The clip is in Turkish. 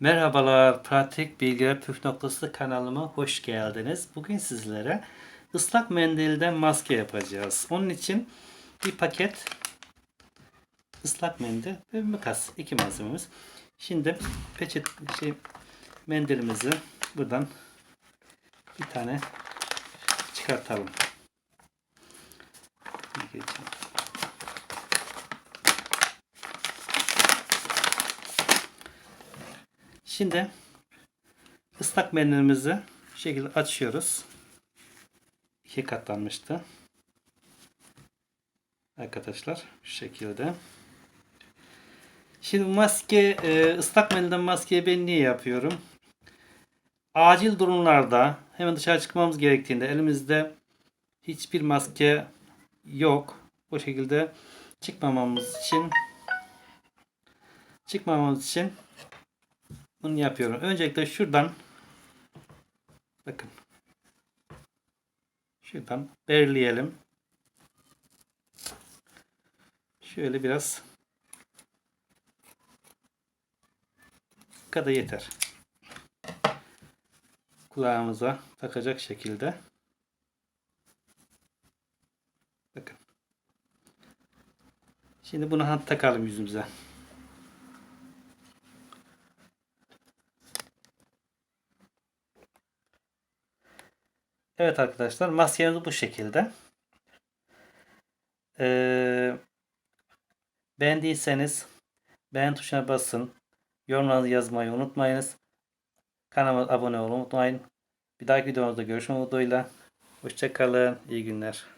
Merhabalar, Pratik Bilgiler Püf Noktası kanalıma hoş geldiniz. Bugün sizlere ıslak mendilden maske yapacağız. Onun için bir paket ıslak mendil ve makas. iki malzememiz. Şimdi peçet şey mendilimizi buradan bir tane çıkartalım. Geçelim. Şimdi ıslak mendilimizi şu şekilde açıyoruz. İki katlanmıştı. Arkadaşlar şu şekilde. Şimdi maske e, ıslak mendilden maskeyi ben niye yapıyorum? Acil durumlarda hemen dışarı çıkmamız gerektiğinde elimizde hiçbir maske yok. Bu şekilde çıkmamamız için çıkmamamız için bunu yapıyorum. Öncelikle şuradan bakın şuradan belirleyelim. Şöyle biraz kadar yeter. Kulağımıza takacak şekilde. Bakın. Şimdi bunu takalım yüzümüze. Evet arkadaşlar maskemiz bu şekilde. Ee, beğendiyseniz beğen tuşuna basın. Yorumlarınızı yazmayı unutmayınız. Kanalıma abone olmayı unutmayın. Bir dahaki videomuzda görüşmek umuduyla. Hoşçakalın. İyi günler.